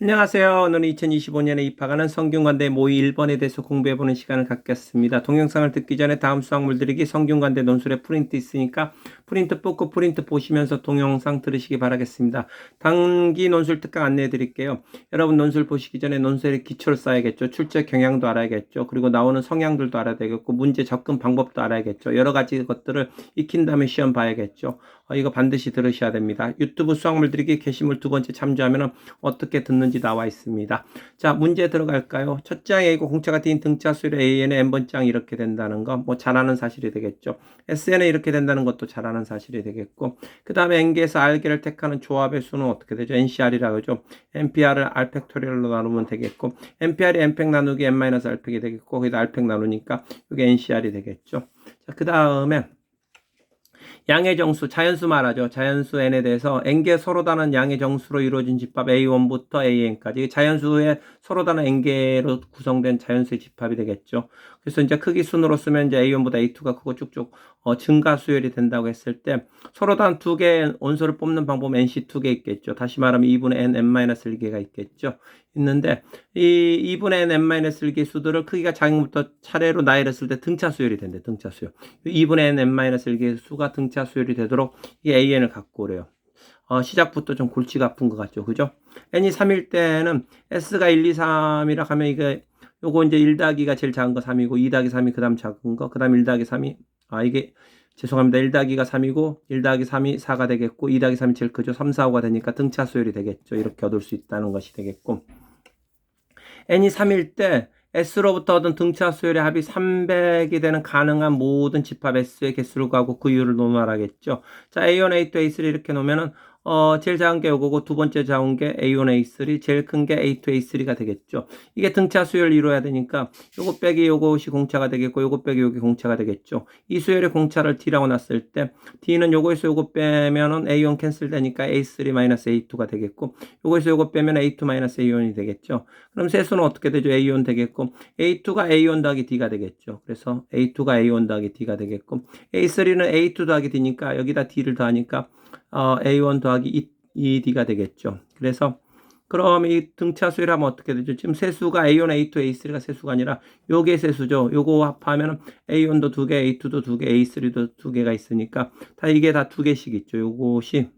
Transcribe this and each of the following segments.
안녕하세요. 오늘은 2025년에 입학하는 성균관대 모의 1번에 대해서 공부해보는 시간을 갖겠습니다. 동영상을 듣기 전에 다음 수학 물 들이기 성균관대 논술에 프린트 있으니까 프린트 뽑고 프린트 보시면서 동영상 들으시기 바라겠습니다. 단기 논술 특강 안내해 드릴게요. 여러분 논술 보시기 전에 논술의 기초를 쌓아야겠죠. 출제 경향도 알아야겠죠. 그리고 나오는 성향들도 알아야 되겠고 문제 접근 방법도 알아야겠죠. 여러 가지 것들을 익힌 다음에 시험 봐야겠죠. 어, 이거 반드시 들으셔야 됩니다. 유튜브 수학물 들이기 게시물 두 번째 참조하면 어떻게 듣는지 나와 있습니다. 자, 문제 들어갈까요? 첫 장에 이거 공차가 뛴 등차 수율 AN의 n번장 이렇게 된다는 거, 뭐 잘하는 사실이 되겠죠. SN은 이렇게 된다는 것도 잘하는 사실이 되겠고, 그 다음에 N개에서 R개를 택하는 조합의 수는 어떻게 되죠? NCR이라고 하죠. NPR을 R팩토리얼로 나누면 되겠고, NPR이 N팩 나누기 N-R팩이 되겠고, 거기다 R팩 나누니까 이게 NCR이 되겠죠. 자, 그 다음에 양의 정수, 자연수 말하죠. 자연수 n에 대해서 n개 서로 다른 양의 정수로 이루어진 집합 a1부터 an까지 자연수의 서로 다른 n개로 구성된 자연수의 집합이 되겠죠. 그래서 이제 크기 순으로 쓰면 이제 a1보다 a2가 크고 쭉쭉 어, 증가 수열이 된다고 했을 때 서로 다른 두 개의 원소를 뽑는 방법은 nc 두 개 있겠죠. 다시 말하면 2분의 n n-1개가 있겠죠. 있는데 이 2분의 n n-1개 수들을 크기가 작은부터 차례로 나열했을 때 등차 수열이 된대. 등차 수열. 2분의 n n-1개 수가 등차 수열이 되도록 이 an을 갖고 오래요. 어, 시작부터 좀 골치가 아픈 것 같죠. 그죠? n이 3일 때는 s가 1, 2, 3이라 하면 이게 요거 이제 1 더하기가 제일 작은 거 3이고 2 더하기 3이 그 다음 작은 거, 그 다음 1 더하기 3이 아 이게 죄송합니다. 1 더하기가 3이고 1 더하기 3이 4가 되겠고 2 더하기 3이 제일 크죠. 3, 4, 5가 되니까 등차 수열이 되겠죠. 이렇게 얻을 수 있다는 것이 되겠고 n이 3일 때 S로부터 얻은 등차 수열의 합이 300이 되는 가능한 모든 집합 S의 개수를 구하고 그 이유를 논하라겠죠. 자, A1, A2, A3 이렇게 놓으면은 어, 제일 작은 게 요거고 두 번째 작은 게 A1, A3, 제일 큰 게 A2, A3가 되겠죠. 이게 등차 수열을 이루어야 되니까 요거 빼기 요것이 공차가 되겠고 요거 빼기 요게 공차가 되겠죠. 이 수열의 공차를 D라고 놨을 때 D는 요거에서 요거 빼면은 A1 캔슬 되니까 A3 A2가 되겠고 요거에서 요거 빼면 A2 A1이 되겠죠. 그럼 세수는 어떻게 되죠? A1 되겠고 A2가 A1 더하기 D가 되겠죠. 그래서 A2가 A1 더하기 D가 되겠고 A3는 A2 더하기 D니까 여기다 D를 더하니까 어, A1 더하기 2, 2D가 되겠죠. 그래서 그럼 이 등차 수를 하면 어떻게 되죠? 지금 세수가 A1, A2, A3가 세수가 아니라 요게 세수죠. 요거 합하면 A1도 두 개, A2도 두 개, A3도 두 개가 있으니까 다 이게 다 두 개씩 있죠. 요것이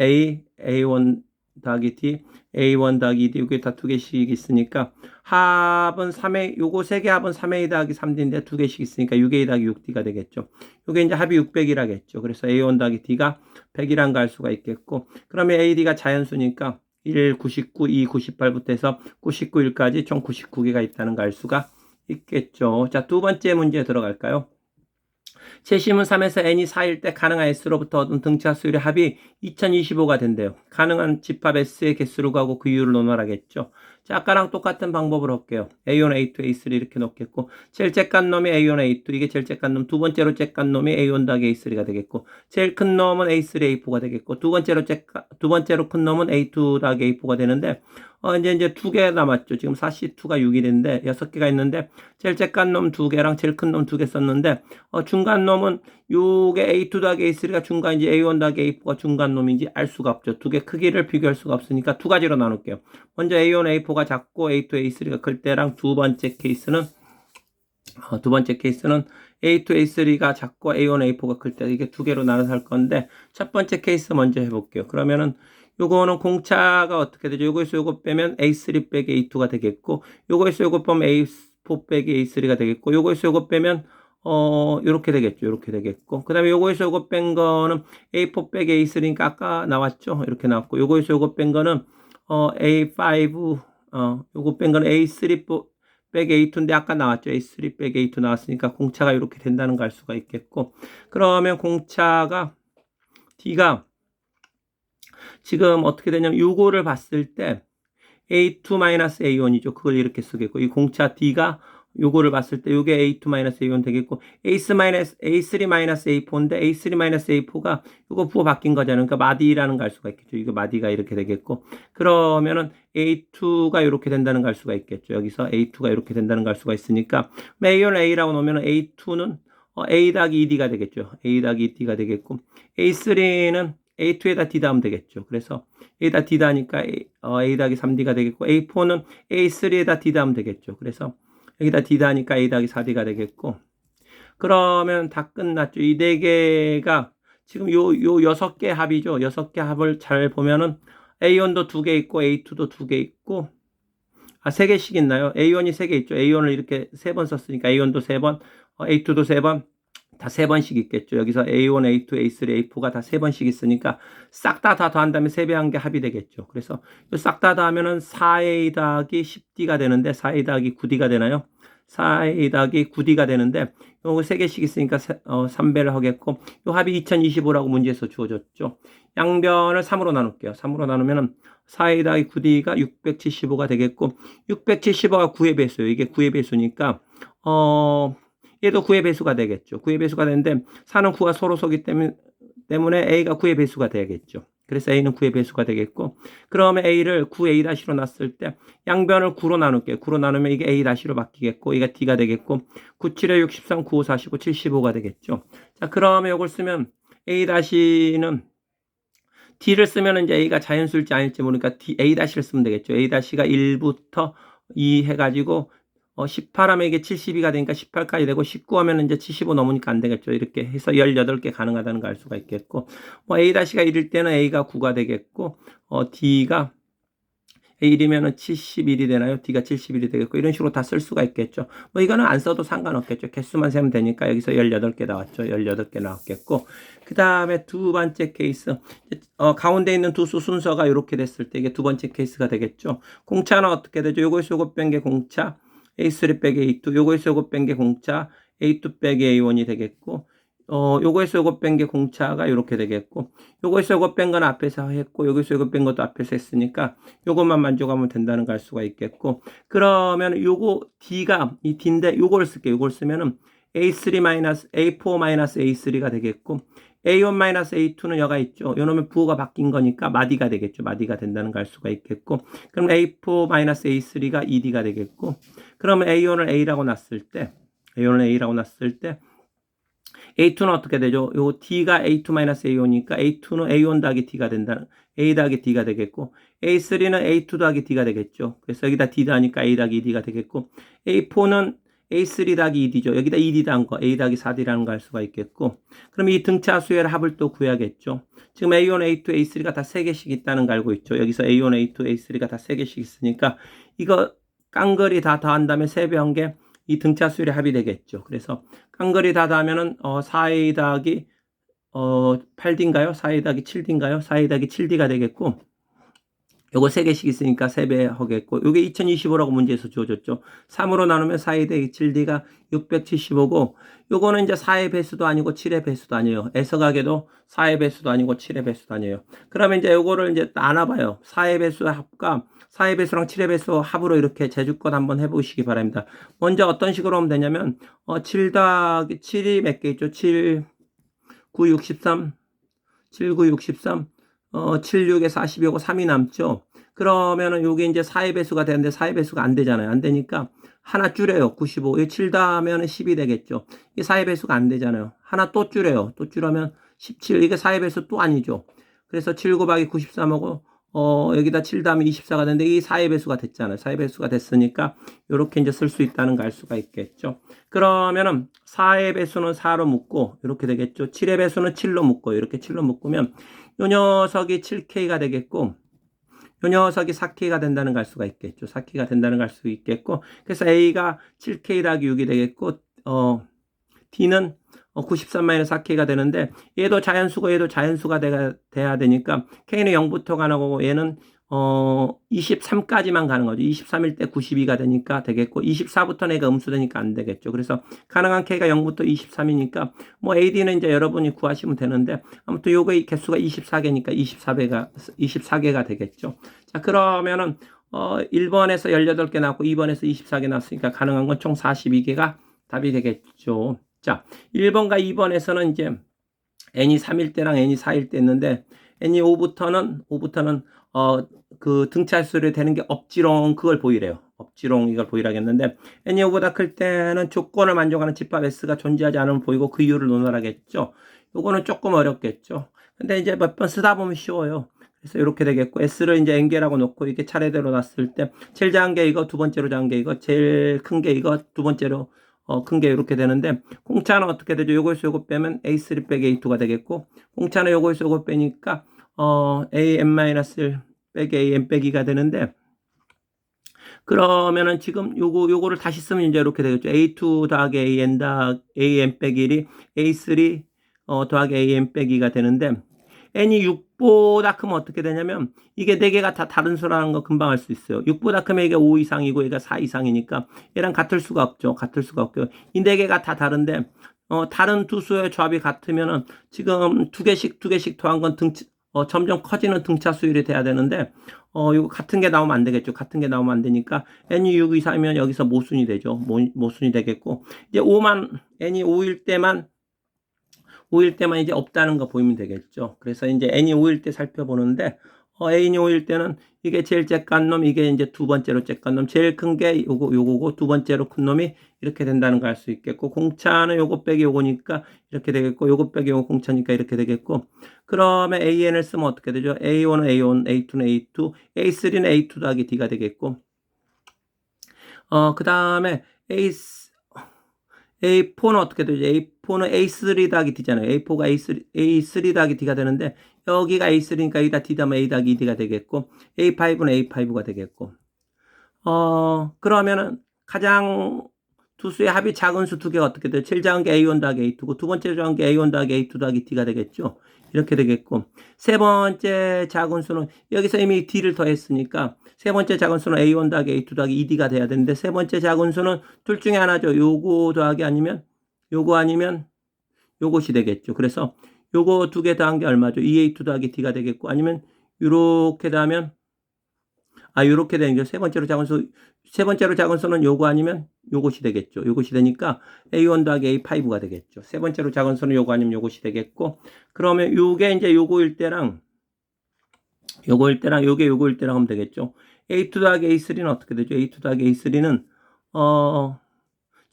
A, A1 더하기 D, A1 더하기 D 이게 다 두 개씩 있으니까 합은 3A 요거 세 개 합은 3A 더하기 3D인데 두 개씩 있으니까 6A 더하기 6D가 되겠죠. 요게 이제 합이 600이라겠죠. 그래서 A1 더하기 D가 100이란 갈 수가 있겠고 그러면 AD가 자연수니까 1, 99, 2, 98부터 해서 99, 1까지 총 99개가 있다는 걸 알 수가 있겠죠. 자, 두 번째 문제 들어갈까요? 제시문 3에서 n이 4일 때 가능한 s로부터 얻은 등차 수율의 합이 2025가 된대요. 가능한 집합 s의 개수를 구하고 그 이유를 논하라겠죠. 자, 아까랑 똑같은 방법으로 할게요. A1, A2, A3 이렇게 놓겠고 제일 잭간 놈이 A1, A2 이게 제일 잭간 놈, 두 번째로 잭간 놈이 A1 더하기 A3가 되겠고 제일 큰 놈은 A3, A4가 되겠고 두 번째로 잭간, 두 번째로 큰 놈은 A2 더하기 A4가 되는데 어, 이제, 이제 두 개 남았죠. 지금 4C2가 6이 되는데, 여섯 개가 있는데, 제일 잭간 놈두 개랑 제일 큰 놈 두 개 썼는데, 어, 중간 놈은 요게 A2 더하기 A3가 중간인지 A1 더하기 A4가 중간 놈인지 알 수가 없죠. 두 개 크기를 비교할 수가 없으니까 두 가지로 나눌게요. 먼저 A1, A4가 작고 A2, A3가 클 때랑 두 번째 케이스는, 어, 두 번째 케이스는 A2, A3가 작고 A1, A4가 클 때 이게 두 개로 나눠서 할 건데, 첫 번째 케이스 먼저 해볼게요. 그러면은, 요거는 공차가 어떻게 되죠? 요거에서 요거 빼면 A3 빼기 A2가 되겠고, 요거에서 요거 빼면 A4 빼기 A3가 되겠고, 요거에서 요거 빼면, 어, 요렇게 되겠죠. 요렇게 되겠고. 그 다음에 요거에서 요거 뺀 거는 A4 빼기 A3니까 아까 나왔죠. 이렇게 나왔고, 요거에서 요거 뺀 거는, 어, A5, 어, 요거 뺀 거는 A3 빼기 A2인데 아까 나왔죠. A3 빼기 A2 나왔으니까 공차가 이렇게 된다는 걸 알 수가 있겠고, 그러면 공차가 D가 지금 어떻게 되냐면 요거를 봤을 때 A2-A1이죠. 그걸 이렇게 쓰겠고 이 공차 D가 요거를 봤을 때 요게 A2-A1 되겠고 A3-A4인데 A3-A4가 요거 부호 바뀐 거잖아요. 그러니까 마디라는 걸 알 수가 있겠죠. 이거 마디가 이렇게 되겠고 그러면은 A2가 이렇게 된다는 걸 알 수가 있겠죠. 여기서 A2가 이렇게 된다는 걸 알 수가 있으니까 A1 A라고 놓으면 A2는 A 더하기 2D가 되겠죠. A 더하기 2D가 되겠고 A3는 A2에다 D 다음 되겠죠. 그래서 A다 D 다니까 A, 어, A 더하기 3D가 되겠고 A4는 A3에다 D 다음 되겠죠. 그래서 여기다 D 다니까 A 더하기 4D가 되겠고 그러면 다 끝났죠. 이 네 개가 지금 요, 요 여섯 개 합이죠. 여섯 개 합을 잘 보면은 A1도 두 개 있고 A2도 두 개 있고 아, 세 개씩 있나요? A1이 세 개 있죠. A1을 이렇게 세 번 썼으니까 A1도 세 번, 어, A2도 세 번, 다 세 번씩 있겠죠. 여기서 A1, A2, A3, A4가 다 세 번씩 있으니까 싹 다 다 더한 다음에 세 배 한 게 합이 되겠죠. 그래서 싹 다 더하면은 4A 더하기 10D가 되는데 4A 더하기 9D가 되나요? 4A 더하기 9D가 되는데 요거 세 개씩 있으니까 세- 어, 3배를 하겠고 요 합이 2025라고 문제에서 주어졌죠. 양변을 3으로 나눌게요. 3으로 나누면은 4A 더하기 9D가 675가 되겠고 675가 9의 배수예요. 이게 9의 배수니까 어 얘도 9의 배수가 되겠죠. 9의 배수가 되는데 4는 9가 서로 서기 때문에 때문에 A가 9의 배수가 되겠죠. 그래서 A는 9의 배수가 되겠고 그러면 A를 9A-로 놨을 때 양변을 9로 나눌게요. 9로 나누면 이게 A-로 바뀌겠고 이게 D가 되겠고 9, 7에 63, 9, 5, 45, 75가 되겠죠. 자 그러면 이걸 쓰면 A-는 D를 쓰면 이제 A가 자연수일지 아닐지 모르니까 D, A-를 쓰면 되겠죠. A-가 1부터 2 해가지고 어, 18하면 이게 72가 되니까 18까지 되고 19 하면 이제 75 넘으니까 안 되겠죠. 이렇게 해서 18개 가능하다는 걸 알 수가 있겠고 뭐 A-가 1일 때는 A가 9가 되겠고 어, D가 A1이면은 71이 되나요? D가 71이 되겠고 이런 식으로 다 쓸 수가 있겠죠. 뭐 이거는 안 써도 상관없겠죠. 개수만 세면 되니까 여기서 18개 나왔죠. 18개 나왔겠고 그 다음에 두 번째 케이스 어, 가운데 있는 두 수 순서가 이렇게 됐을 때 이게 두 번째 케이스가 되겠죠. 공차는 어떻게 되죠? 요거에서 요거 뺀 게 공차 A3 빼기 A2 요거에서 요거 뺀 게 공차 A2 빼기 A1이 되겠고 어, 요거에서 요거 뺀 게 공차가 이렇게 되겠고, 요거에서 요거 뺀 건 앞에서 했고, 여기서 요거 뺀 것도 앞에서 했으니까, 요것만 만족하면 된다는 걸 알 수가 있겠고, 그러면 요거 D가, 이 D인데, 요걸 쓸게요. 요걸 쓰면은 A3 마이너스, A4 마이너스 A3가 되겠고, A1 마이너스 A2는 여가 있죠. 요놈의 부호가 바뀐 거니까 마디가 되겠죠. 마디가 된다는 걸 알 수가 있겠고, 그럼 A4 마이너스 A3가 ED가 되겠고, 그러면 A1을 A라고 놨을 때, A1을 A라고 놨을 때, A2는 어떻게 되죠? 요 D가 A2-A1이니까 A2는 A1 더하기 D가 된다는, A 더하기 D가 되겠고, A3는 A2 더하기 D가 되겠죠. 그래서 여기다 D 더하니까 A 더하기 D가 되겠고, A4는 A3 더하기 2D죠. 여기다 2D 더한 거, A 더하기 4D라는 거 할 수가 있겠고, 그럼 이 등차 수의 합을 또 구해야겠죠. 지금 A1, A2, A3가 다 3개씩 있다는 거 알고 있죠. 여기서 A1, A2, A3가 다 3개씩 있으니까, 이거 깡거리 다 더한 다음에 3배 한 게, 이 등차 수열의 합이 되겠죠. 그래서 깡거리 다 더하면은 어 4a 더하기 어 8d인가요? 4a 더하기 7d인가요? 4a 더하기 7d가 되겠고 요거 3개씩 있으니까 3배 하겠고 요게 2025라고 문제에서 주어졌죠. 3으로 나누면 4a 더하기 7d가 675고 요거는 이제 4의 배수도 아니고 7의 배수도 아니에요. 애석하게도 4의 배수도 아니고 7의 배수도 아니에요. 그러면 이제 요거를 이제 나눠봐요. 4의 배수 합과 4의 배수랑 7의 배수 합으로 이렇게 제주권 한번 해보시기 바랍니다. 먼저 어떤 식으로 하면 되냐면 어, 7 더하기 7이 몇 개 있죠? 7, 9, 63, 7, 9, 63, 어, 7, 6에 40이고 3이 남죠? 그러면은 요게 이제 4의 배수가 되는데 4의 배수가 안 되잖아요. 안 되니까 하나 줄여요. 95. 이7 더하면 10이 되겠죠. 이게 4의 배수가 안 되잖아요. 하나 또 줄여요. 또 줄여면 17. 이게 4의 배수 또 아니죠. 그래서 7 곱하기 93하고 어, 여기다 7 다음에 24가 되는데 이 4의 배수가 됐잖아요. 4의 배수가 됐으니까 이렇게 이제 쓸 수 있다는 걸 알 수가 있겠죠. 그러면은 4의 배수는 4로 묶고 이렇게 되겠죠. 7의 배수는 7로 묶고 이렇게 7로 묶으면 요 녀석이 7K가 되겠고 요 녀석이 4K가 된다는 걸 알 수가 있겠죠. 4K가 된다는 걸 알 수 있겠고 그래서 A가 7K 더하기 6이 되겠고 어 D는 93-4K가 되는데 얘도 자연수고 얘도 자연수가 돼야, 돼야 되니까 K는 0부터 가는 거고 얘는 어 23까지만 가는 거죠. 23일 때 92가 되니까 되겠고 24부터는 얘가 음수되니까 안 되겠죠. 그래서 가능한 K가 0부터 23이니까 뭐 AD는 이제 여러분이 구하시면 되는데 아무튼 요거의 개수가 24개니까 24배가 24개가 되겠죠. 자 그러면은 어 1번에서 18개 나왔고 2번에서 24개 나왔으니까 가능한 건 총 42개가 답이 되겠죠. 자, 1번과 2번에서는 이제 n이 3일 때랑 n이 4일 때 있는데 n이 5부터는 5부터는 어 그 등차수를 되는 게 없지롱 그걸 보이래요. 없지롱 이걸 보이라겠는데 n이 5보다 클 때는 조건을 만족하는 집합 s가 존재하지 않으면 보이고 그 이유를 논하라겠죠. 요거는 조금 어렵겠죠. 근데 이제 몇 번 쓰다 보면 쉬워요. 그래서 이렇게 되겠고 S를 이제 N개라고 놓고 이렇게 차례대로 놨을 때 제일 작은 게 이거 두 번째로 작은 게 이거 제일 큰 게 이거 두 번째로 어, 큰 게 이렇게 되는데 공차는 어떻게 되죠? 요거에서 요거 빼면 A3 빼기 A2가 되겠고 공차는 요거에서 요거 빼니까 어, AN-1 빼기 AN 빼기가 되는데 그러면은 지금 요거 요거를 다시 쓰면 이제 이렇게 되겠죠. A2 더하기 AN 다 AN 빼기 1이 A3 어, 더하기 AN 빼기가 되는데 n이 6보다 크면 어떻게 되냐면 이게 4개가 다 다른 수라는 거 금방 알 수 있어요. 6보다 크면 이게 5 이상이고 얘가 4 이상이니까 얘랑 같을 수가 없죠. 같을 수가 없고요. 이 4개가 다 다른데 어, 다른 두 수의 조합이 같으면은 지금 두 개씩 두 개씩 더한 건 등, 어, 점점 커지는 등차 수율이 돼야 되는데 어, 이거 같은 게 나오면 안 되겠죠. 같은 게 나오면 안 되니까 n이 6 이상이면 여기서 모순이 되죠. 모, 모순이 되겠고 이제 5만 n이 5일 때만 5일 때만 이제 없다는 거 보이면 되겠죠. 그래서 이제 n이 5일 때 살펴보는데 어, n이 5일 때는 이게 제일 쬐깐 놈, 이게 이제 두 번째로 쬐깐 놈, 제일 큰 게 요거 요거고 두 번째로 큰 놈이 이렇게 된다는 걸 알 수 있겠고 공차는 요거 빼기 요거니까 이렇게 되겠고 요거 빼기 요거 공차니까 이렇게 되겠고 그러면 an을 쓰면 어떻게 되죠? a1은 a1, a2는 a2, a3는 a2 더하기 d가 되겠고 어, 그 다음에 a A4는 어떻게 되죠? A4는 A3 더하기 D잖아요. A4가 A3, A3 더하기 D가 되는데, 여기가 A3니까 여기다 D 더하면 A 더하기 D가 되겠고, A5는 A5가 되겠고. 어, 그러면은 가장 두 수의 합이 작은 수 두 개가 어떻게 돼요? 제일 작은 게 A1 더하기 A2고, 두 번째 작은 게 A1 더하기 A2 더하기 D가 되겠죠? 이렇게 되겠고, 세 번째 작은 수는 여기서 이미 D를 더했으니까, 세 번째 작은 수는 A1 더하기 A2 더하기 2D가 돼야 되는데 세 번째 작은 수는 둘 중에 하나죠. 요거 더하기 아니면 요거 아니면 요것이 되겠죠. 그래서 요거 두개 더한 게 얼마죠? 2A2 더하기 D가 되겠고 아니면 요렇게 더하면 아 요렇게 되는 게 세 번째로 작은 수 세 번째로 작은 수는 요거 아니면 요것이 되겠죠. 요것이 되니까 A1 더하기 A5가 되겠죠. 세 번째로 작은 수는 요거 아니면 요것이 되겠고 그러면 요게 이제 요거일 때랑 요거일 때랑 요게 요거일 때랑 하면 되겠죠. A2 더하기 A3는 어떻게 되죠? A2 더하기 A3는 어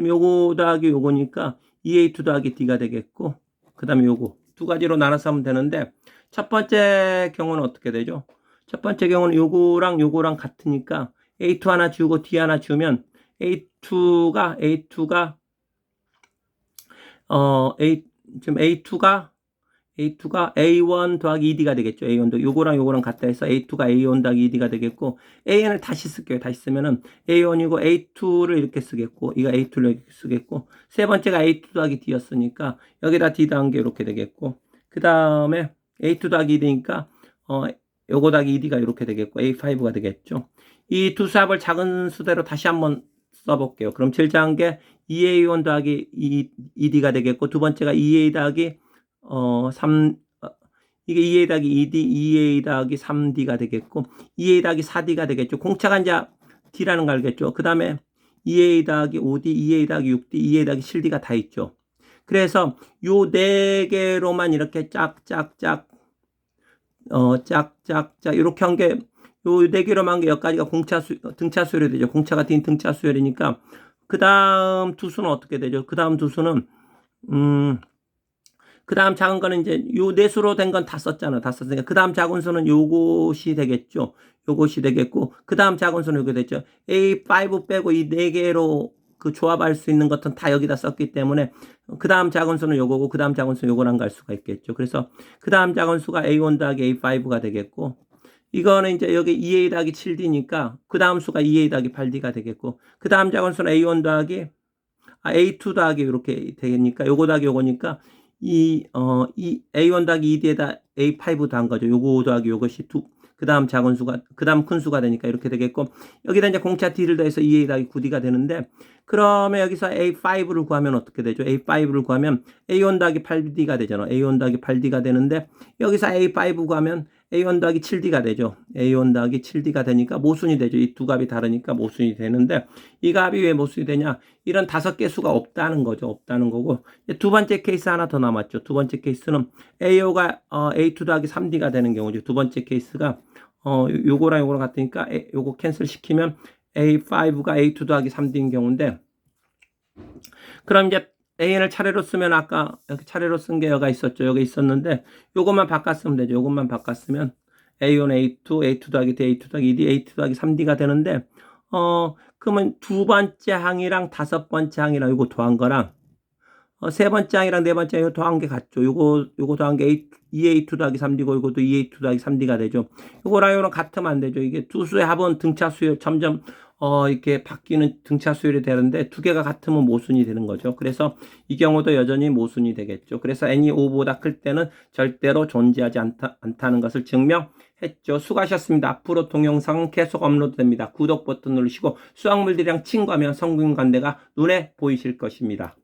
지금 요거 더하기 요거니까 2A2 더하기 D가 되겠고 그 다음에 요거 두 가지로 나눠서 하면 되는데 첫 번째 경우는 어떻게 되죠? 첫 번째 경우는 요거랑 요거랑 같으니까 A2 하나 지우고 D 하나 지우면 A2가 A2가 어 A 지금 A2가 A2가 A1 더하기 2D가 되겠죠. A1도 요거랑 요거랑 같다 해서 A2가 A1 더하기 2D가 되겠고 AN을 다시 쓸게요. 다시 쓰면은 A1이고 A2를 이렇게 쓰겠고 이거 A2를 이렇게 쓰겠고 세 번째가 A2 더하기 D였으니까 여기다 D 더한 게 이렇게 되겠고 그 다음에 A2 더하기 2D니까 어 요거 더하기 2D가 이렇게 되겠고 A5가 되겠죠. 이 두 수합을 작은 수대로 다시 한번 써볼게요. 그럼 제일 작은 게 2A1 더하기 2, 2D가 되겠고 두 번째가 2A 더하기 어, 3, 어, 이게 2A 더하기 2D, 2A 더하기 3D가 되겠고, 2A 더하기 4D가 되겠죠. 공차가 이제 D라는 걸 알겠죠. 그 다음에 2A 더하기 5D, 2A 더하기 6D, 2A 더하기 7D가 다 있죠. 그래서 요 네 개로만 이렇게 짝짝짝, 어, 짝짝짝, 이렇게 한 게, 요 네 개로만 한 게 여기까지가 공차 수, 등차 수열이 되죠. 공차가 딘 등차 수열이니까, 그 다음 두 수는 어떻게 되죠? 그 다음 두 수는, 음, 그 다음 작은 거는 이제 요 내수로 된 건 다 썼잖아. 다 썼으니까. 그 다음 작은 수는 요것이 되겠죠. 요것이 되겠고, 그 다음 작은 수는 요게 됐죠. A5 빼고 이 네 개로 그 조합할 수 있는 것은 다 여기다 썼기 때문에, 그 다음 작은 수는 요거고, 그 다음 작은 수는 요거랑 갈 수가 있겠죠. 그래서 그 다음 작은 수가 A1 더하기 A5가 되겠고, 이거는 이제 여기 2A 더하기 7D니까, 그 다음 수가 2A 더하기 8D가 되겠고, 그 다음 작은 수는 A1 더하기, 아, A2 더하기 이렇게 되니까, 요거 더하기 요거니까, 이, 어, 이 A1 더하기 2D에다 A5 더한 거죠. 요거 더하기 요것이 두, 그 다음 작은 수가, 그 다음 큰 수가 되니까 이렇게 되겠고, 여기다 이제 공차 D를 더해서 2A 더하기 9D가 되는데, 그러면 여기서 A5를 구하면 어떻게 되죠? A5를 구하면 A1 더하기 8D가 되잖아. A1 더하기 8D가 되는데, 여기서 A5 구하면 A1 더하기 7D가 되죠. A1 더하기 7D가 되니까 모순이 되죠. 이 두 값이 다르니까 모순이 되는데, 이 값이 왜 모순이 되냐? 이런 다섯 개 수가 없다는 거죠. 없다는 거고, 두 번째 케이스 하나 더 남았죠. 두 번째 케이스는 A5가 어, A2 더하기 3D가 되는 경우죠. 두 번째 케이스가 어, 요거랑 요거랑 같으니까 요거 캔슬 시키면 A5가 A2 더하기 3D인 경우인데 그럼 이제 AN을 차례로 쓰면 아까 여기 차례로 쓴 게 여가 있었죠. 여기 있었는데 요것만 바꿨으면 되죠. 요것만 바꿨으면 A1, A2, A2 더하기 D, A2 더하기 2D, A2 더하기 3D가 되는데 어 그러면 두 번째 항이랑 다섯 번째 항이랑 요거 더한 거랑 어, 세 번째 항이랑 네 번째 항이 더한 게 같죠. 요거 요거 더한 게 A, 2A2 더하기 3D고 요것도 2A2 더하기 3D가 되죠. 요거랑 요거랑 같으면 안 되죠. 이게 두 수의 합은 등차 수열 점점 어 이렇게 바뀌는 등차 수열이 되는데 두 개가 같으면 모순이 되는 거죠. 그래서 이 경우도 여전히 모순이 되겠죠. 그래서 n이 5보다 클 때는 절대로 존재하지 않다, 않다는 것을 증명했죠. 수고하셨습니다. 앞으로 동영상은 계속 업로드됩니다. 구독 버튼 누르시고 수학물들이랑 친구하면 성균관대가 눈에 보이실 것입니다.